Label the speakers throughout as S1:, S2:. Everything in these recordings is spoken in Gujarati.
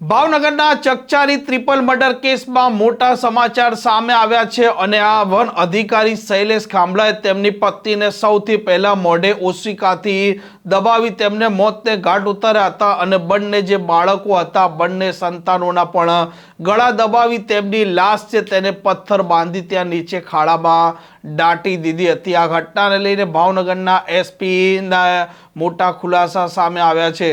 S1: ભાવનગરના ચકચારી ત્રિપલ મર્ડર કેસમાં મોટા સમાચાર સામે આવ્યા છે અને આ વન અધિકારી શૈલેષ ખાંભલાએ તેમની પત્નીને સૌથી પહેલા મોઢે ઓશિકાથી દબાવી તેમને મોતને ઘાટ ઉતાર્યા હતા અને બંને જે બાળકો હતા, બંને સંતાનોના પણ ગળા દબાવી તેમની લાશ છે તેને પથ્થર બાંધી ત્યાં નીચે ખાડામાં દાટી દીધી હતી. આ ઘટનાને લઈને ભાવનગરના એસપીના મોટા ખુલાસા સામે આવ્યા છે.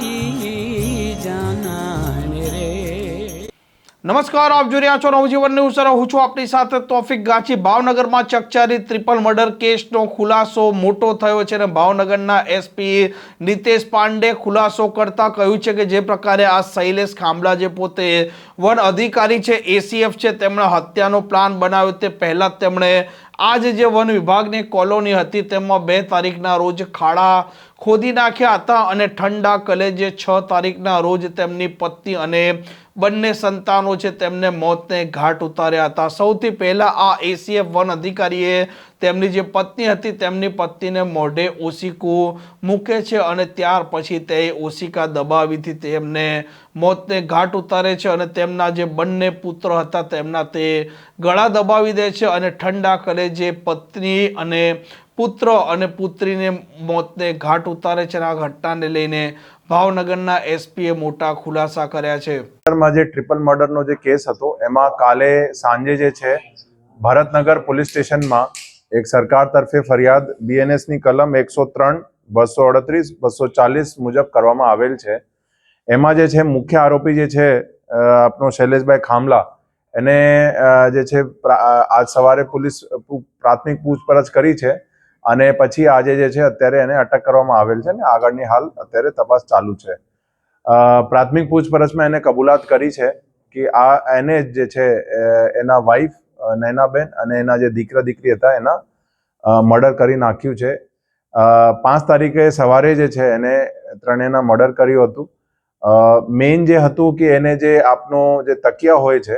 S1: નમસ્કાર, આપ જોઈ રહ્યા છો નવજીવન ન્યૂઝ સર હું છું આપની સાથે તોફિક ગાંચી. ભાવનગરમાં ચકચારી ત્રિપલ મર્ડર કેસનો ખુલાસો મોટો થયો છે અને ભાવનગરના એસપી નિતેશ પાંડે ખુલાસો કરતા કહ્યું છે કે જે પ્રકારે આ શૈલેષ ખાંભલા જે પોતે વન અધિકારી છે, એસીએફ છે, તેમણે હત્યાનો પ્લાન બનાવ્યો. તે પહેલાં તેમણે આજ જે વન વિભાગની કોલોની હતી, તેમાં બે તારીખના રોજ ખાડા ખોદી નાખ્યા હતા અને ઠંડા કલેજે છ તારીખના રોજ તેમની પત્ની અને બંને સંતાનો છે તેમને મોતને ઘાટ ઉતાર્યા હતા. સૌથી પહેલા આ એસીએફ વન અધિકારીએ તેમની જે પત્ની હતી તેમની પત્નીને મોઢે ઓશિકું મૂકે છે અને ત્યાર પછી તે ઓશિકા દબાવીથી તેમને મોતને ઘાટ ઉતારે છે અને તેમના જે બંને પુત્ર હતા તેમના તે ગળા દબાવી દે છે અને ઠંડા કરે જે પત્ની અને પુત્ર અને પુત્રીને મોતને ઘાટ ઉતારે છે આ ઘટનાને લઈને ભાવનગરના એસપીએ મોટા ખુલાસા કર્યા છે.
S2: જે ટ્રિપલ મર્ડરનો જે કેસ હતો, એમાં કાલે સાંજે જે છે, ભરતનગર પોલીસ સ્ટેશનમાં એક સરકાર તરફે ફરિયાદ બીએનએસની કલમ એકસો ત્રણ, બસો અડત્રીસ, બસો ચાલીસ મુજબ કરવામાં આવેલ છે. એમાં જે છે, મુખ્ય આરોપી જે છે આપનો શૈલેષભાઈ ખામલા, એને જે છે આજ સવારે પોલીસ પ્રાથમિક પૂછપરછ કરી છે. અને પછી આજે જે છે, અત્યારે એને અટક કરવામાં આવેલ છે ને આગળની હાલ અત્યારે તપાસ ચાલુ છે. પ્રાથમિક પૂછપરછમાં એને કબૂલાત કરી છે કે આ એને જે છે એના વાઈફ નૈનાબેન અને એના જે દીકરા દીકરી હતા, એના મર્ડર કરી નાખ્યું છે. પાંચ તારીખે સવારે જે છે, એને ત્રણેયના મર્ડર કર્યું હતું. મેઇન જે હતું કે એને જે આપનો જે તકિયા હોય છે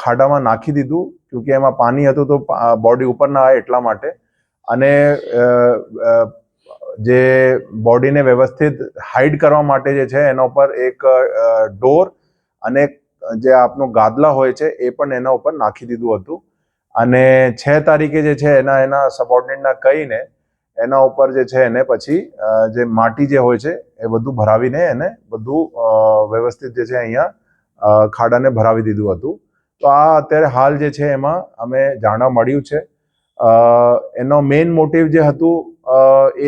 S2: ખાડામાં નાખી દીધું, ક્યોંકि એમાં પાણી હતું તો બોડી ઉપર ના આવે એટલા માટે. અને જે બોડીને વ્યવસ્થિત હાઈડ કરવા માટે જે છે, એના ઉપર એક ડોર અને જે આપનું ગાદલા હોય છે, એ પણ એના ઉપર નાખી દીધું હતું. અને છ તારીખે જે છે, એના એના સબોર્ડિનેટના કહીને એના ઉપર જે છે, એને પછી જે માટી જે હોય છે, એ બધું ભરાવીને એને બધું વ્યવસ્થિત જે છે, અહીંયા ખાડાને ભરાવી દીધું હતું. તો આ અત્યારે હાલ જે છે એમાં અમે જાણવા મળ્યું છે. એનો મેઇન મોટિવ જે હતું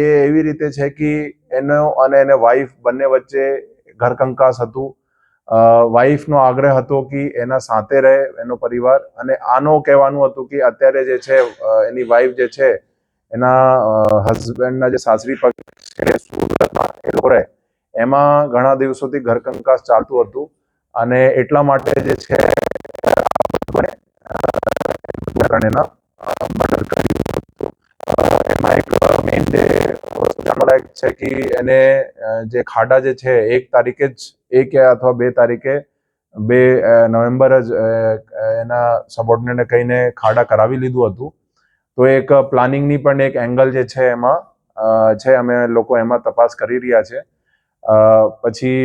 S2: એ એવી રીતે છે કે એનો અને એને વાઈફ બંને વચ્ચે ઘરકંકાસ હતું. વાઈફનો આગ્રહ હતો કે એના સાથે રહે એનો પરિવાર અને આનો કહેવાનું હતું કે અત્યારે જે છે એની વાઈફ જે છે, એના હસબન્ડના જે સાસરી પક્ષ છે, સુરતમાં એ રહે. એમાં ઘણા દિવસોથી ઘરકંકાસ ચાલતું હતું. અને એટલા માટે જે છે એમાં એક મેઇન જે છે કે એને જે ખાડા જે છે, એક તારીખે જ, એક અથવા બે તારીખે, બે નવેમ્બર જ એના સબોર્ડિનેટને કહીને ખાડા કરાવી લીધું હતું. તો એક પ્લાનિંગની પણ એક એંગલ જે છે એમાં છે, અમે લોકો એમાં તપાસ કરી રહ્યા છે. પછી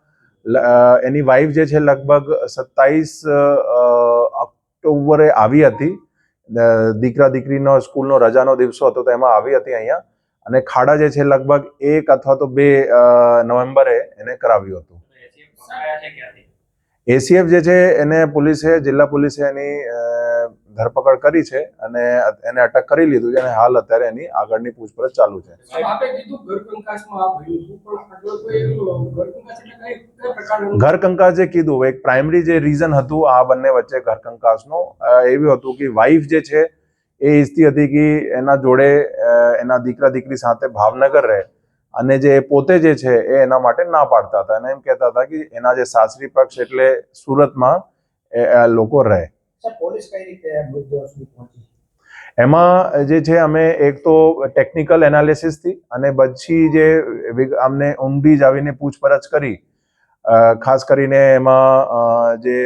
S2: એની વાઈફ જે છે લગભગ સત્તાવીસ ઓક્ટોબરે આવી હતી. દીકરા દીકરીનો સ્કૂલનો રજાનો દિવસો હતો તો એમાં આવી હતી અહીંયા. અને ખાડા જે છે લગભગ એક અથવા તો બે નવેમ્બરે એને કરાવ્યું હતું. એસીએફ જે છે એને પોલીસે જિલ્લા પોલીસે એની ધરપકડ કરી છે અને એને અટક કરી લીધું છે અને હાલ અત્યારે એની આગળની પૂછપરછ ચાલુ છે? ઘર કંકાસ જે કીધું એક પ્રાઇમરી જે રીઝન હતું આ બંને વચ્ચે ઘર કંકાસનું એવું હતું કે વાઈફ જે છે એ ઈચ્છતી હતી કે એના જોડે એના દીકરા દીકરી સાથે ભાવનગર રહે અને જે પોતે જે છે એ એના માટે ના પાડતા હતા. અને એમ કહેતા હતા કે એના જે સાસરી પક્ષ એટલે સુરતમાં એ લોકો રહે. એમાં જે છે અમે એક તો ટેકનિકલ એનાલિસિસથી અને પછી જે અમને ઊંડી જ આવીને પૂછપરછ કરી. ખાસ કરીને એમાં જે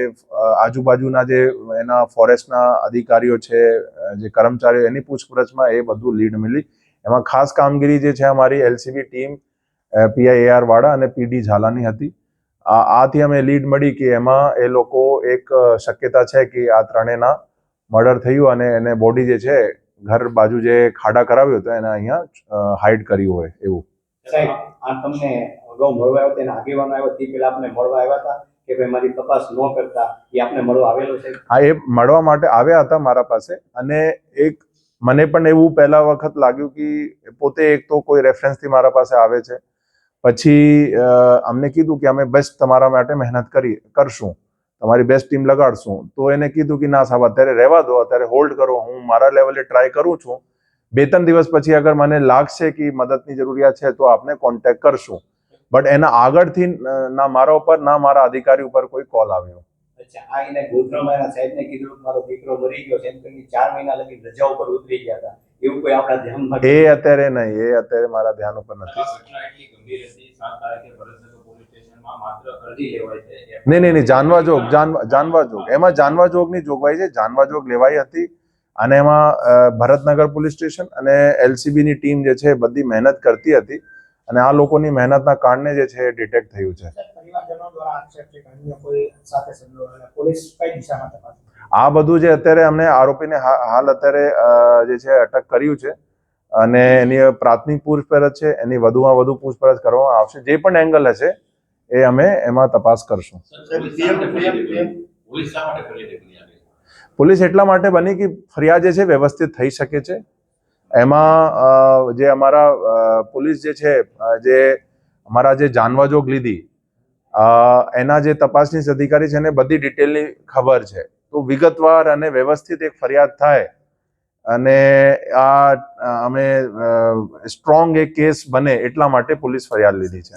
S2: આજુબાજુના જે એના ફોરેસ્ટના અધિકારીઓ છે જે કર્મચારીઓ એની પૂછપરછમાં એ બધું લીડ મળી. એમાં ખાસ કામગીરી જે છે અમારી એલસીબી ટીમ પીઆઈએઆર વાળા અને પીડી ઝાલાની હતી. આથી અમે લીડ મળી કે એમાં એ લોકો એક શક્યતા છે કે આ ત્રણેયના મર્ડર થયું અને એને બોડી જે છે ઘર બાજુ જે ખાડા કરાવ્યો હતો એને અહીંયા હાઇડ કર્યું હોય એવું.
S3: સાહેબ આ તમને અગાઉ મળવા આવ્યો તેના આગેવાનો આવ્યો તે પેલા આપને મળવા આવ્યા હતા કે ભાઈ મારી તપાસ ન કરતા એ આપને મળવા આવેલો છે?
S2: હા એ મળવા માટે આવ્યા હતા મારા પાસે અને એક મને પણ એવું પહેલા વખત લાગ્યું કે પોતે એક તો કોઈ રેફરન્સથી મારા પાસે આવે છે. પછી અમને કીધું કે અમે બેસ્ટ તમારા માટે મહેનત કરી, કરશું. તમારી બેસ્ટ ટીમ લગાડશું. તો એને કીધું કે ના સાહેબ, અત્યારે રહેવા દો, અત્યારે હોલ્ડ કરો. હું મારા લેવલે ટ્રાય કરું છું. બે ત્રણ દિવસ પછી અગર મને લાગશે કે મદદની જરૂરિયાત છે, તો આપને કોન્ટેક્ટ કરશું. બટ એના આગળથી ના મારા ઉપર, ના મારા અધિકારી ઉપર કોઈ કોલ આવ્યો.
S3: આ એને ગોધરામાં એના સાહેબને કીધું મારો દીકરો મરી ગયો છે. એમ કરીને ચાર મહિના લગી રજા ઉપર ઉતરી ગયા હતા. એવું કોઈ આપણા ધ્યાનમાં
S2: એ અત્યારે નહીં એ અત્યારે મારા ધ્યાન ઉપર નથી.
S4: ઘટના એટલી ગંભીર હતી સાત તારીખે પોલીસ સ્ટેશનમાં માત્ર અરજી લેવાય છે.
S2: નહીં નહીં નહીં જાનવા જોગ જાનવા જાનવા જોગ. એમાં જાનવા જોગની જોગવાઈ છે. જાનવા જોગ લેવાઈ હતી અને એમાં ભરતનગર પોલીસ સ્ટેશન અને એલસીબી ની ટીમ જે છે બધી મહેનત કરતી હતી અને આ લોકોની મહેનતના કારણે જે છે ડિટેક્ટ થયું છે.
S5: દ્વારા આક્ષેપ છે કે અન્ય કોઈ સાથે સંડોવાયેલા. પોલીસ કઈ દિશામાં તપાસ
S2: આ બધું જે અત્યારે અમને આરોપીને હાલ અત્યારે જે છે અટક કર્યું છે અને એની પ્રાથમિક પૂછપરછ છે એની વધુમાં વધુ પૂછપરછ કરવામાં આવશે. જે પણ એંગલ હશે એ અમે એમાં તપાસ કરશું.
S4: પોલીસ
S2: એટલા માટે બની કે ફરિયાદ જે છે વ્યવસ્થિત થઈ શકે છે. એમાં જે અમારા પોલીસ જે છે જે અમારા જે જાનવાજોગ લીધી એના જે તપાસનીશ અધિકારી છે એને બધી ડિટેલની ખબર છે. તો વિગતવાર અને વ્યવસ્થિત એક ફરિયાદ થાય અને આ અમે સ્ટ્રોંગ એક કેસ બને એટલા માટે પોલીસ ફરિયાદ લીધી છે.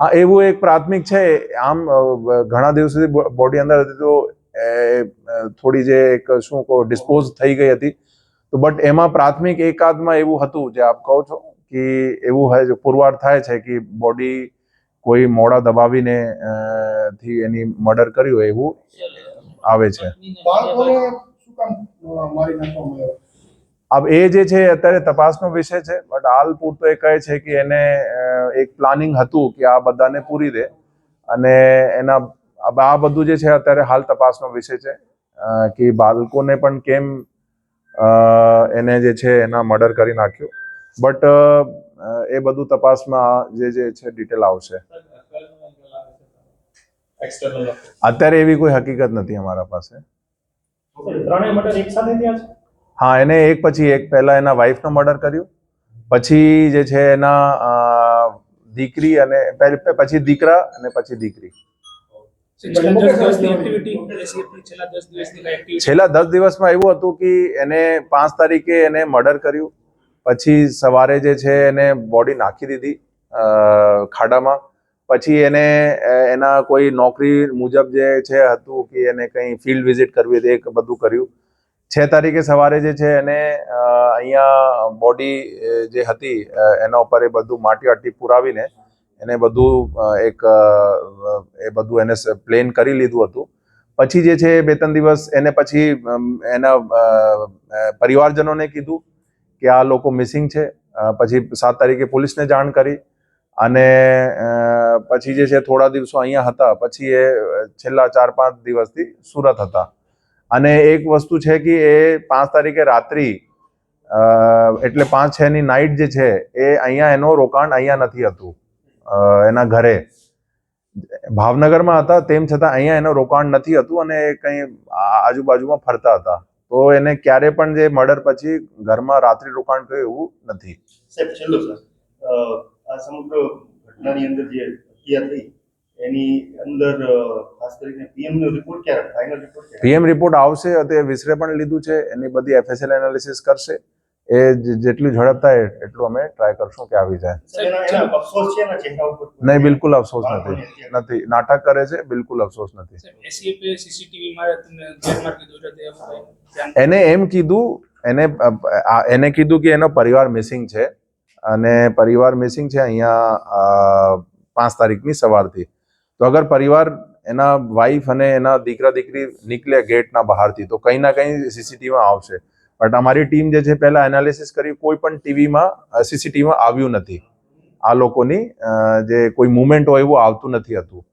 S2: હા એવું એક પ્રાથમિક છે. આમ ઘણા દિવસ સુધી બોડી અંદર હતી તો થોડી જે એક શું કહો ડિસ્પોઝ થઈ ગઈ હતી. તો બટ એમાં પ્રાથમિક એકાદમાં એવું હતું. જે આપ કહો છો કે એવું હોય પુરવાર થાય છે કે બોડી કોઈ મોડા દબાવીને થી એની મર્ડર કર્યું હોય એવું આવે છે. આબ એ જે છે અત્યારે તપાસનો વિષય છે બટ હાલ પૂરતો એ કહે છે કે એને એક પ્લાનિંગ હતું કે આ બધાને પૂરી દે. અને એના આ બધું જે છે અત્યારે હાલ તપાસનો વિષય છે કે બાળકોને પણ કેમ એને જે છે એના મર્ડર કરી નાખ્યું. બટ એ બધું તપાસમાં જે જે છે ડિટેલ આવશે. અત્યારે એવી કોઈ હકીકત નથી અમારા પાસે. હા એને એક પછી એક. પહેલા એના વાઈફનો મર્ડર કર્યું. પછી જે છે એના દીકરી અને પછી દીકરા અને પછી દીકરી.
S6: છેલ્લા દસ
S2: દિવસમાં એવું હતું કે એને પાંચ તારીખે એને મર્ડર કર્યું. પછી સવારે જે છે એને બોડી નાખી દીધી ખાડામાં. પછી એને એના કોઈ નોકરી મુજબ જે છે હતું કે એને કંઈ ફિલ્ડ વિઝિટ કરવી હતી એ બધું કર્યું. છ તારીખે સવારે જે છે એને અહીંયા બોડી જે હતી એના ઉપર એ બધું માટી આટી પુરાવીને એને બધું એક એ બધું એને પ્લેન કરી લીધું હતું. પછી જે છે બે ત્રણ દિવસ એને પછી એના પરિવારજનોને કીધું કે આ લોકો મિસિંગ છે. પછી સાત તારીખે પોલીસને જાણ કરી અને પછી જે છે થોડા દિવસો અહીંયા હતા. પછી એ છેલ્લા ચાર પાંચ દિવસથી સુરત હતા. અને એક વસ્તુ છે કે એ પાંચ તારીખે રાત્રિ એટલે પાંચ, છ ની નાઇટ જે છે એ અહીંયા એનો રોકાણ અહીંયા નથી હતું. એના ઘરે. ભાવનગરમાં હતા, તેમ છતાં અહીંયા એનું રોકાણ નથી હતું અને કંઈ આજુબાજુમાં ફરતા હતા. તો એને ક્યારે પણ જે મર્ડર પછી ઘરમાં રાત્રિ રોકાણ કર્યું એવું નથી.
S7: સાહેબ છેલ્લો સર આ સમગ્ર ઘટનાની અંદર જે હત્યા થઈ એની અંદર ખાસ કરીને પીએમ નો રિપોર્ટ ક્યારે ફાઇનલ રિપોર્ટ
S2: પીએમ રિપોર્ટ આવશે તે વિસરે પણ લીધું છે એની બધી એફએસએલ એનાલિસિસ કરશે. એ જે- જેટલું ઝડપ થાય એટલું અમે ટ્રાય કરશું કે આવી જાય. નહીં બિલકુલ અફસોસ નથી. નથી. નાટક કરે છે બિલકુલ અફસોસ નથી. એને એમ કીધું એને આ- એને કીધું કે એનો પરિવાર મિસિંગ છે. અને પરિવાર મિસિંગ છે અહીંયા પાંચ તારીખની સવારથી. તો અગર પરિવાર એના વાઈફ અને એના દીકરા દીકરી નીકળે ગેટના બહારથી તો કંઈ ના કંઈ સીસીટીવીમાં આવશે. બટ અમારી ટીમ જે છે, પહેલા એનાલિસિસ કરી કોઈ પણ ટીવીમાં સીસીટીવીમાં આવ્યું નથી. આ લોકોની જે કોઈ મુવમેન્ટ હોય એવું આવતું નથી હતું.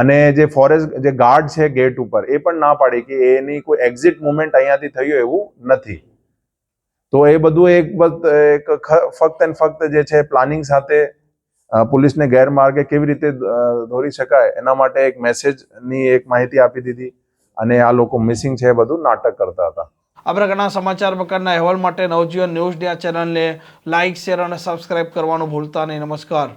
S2: અને જે ફોરેસ્ટ જે ગાર્ડ છે ગેટ ઉપર, એ પણ ના પાડી કે એની કોઈ એક્ઝિટ મુવમેન્ટ અહીંયાથી થયું એવું નથી. તો એ બધું એક ફક્ત એન્ડ ફક્ત જે છે પ્લાનિંગ સાથે પોલીસને ગેરમાર્ગે કેવી રીતે દોરી શકાય, એના માટે એક મેસેજની એક માહિતી આપી દીધી. અને આ લોકો મિસિંગ છે બધું નાટક કરતા હતા.
S1: આ પ્રકારના સમાચાર પ્રકારના અહેવાલ માટે નવજીવન ન્યૂઝ ડે ચેનલને લાઇક શેર અને સબસ્ક્રાઇબ કરવાનું ભૂલતા નહીં. નમસ્કાર.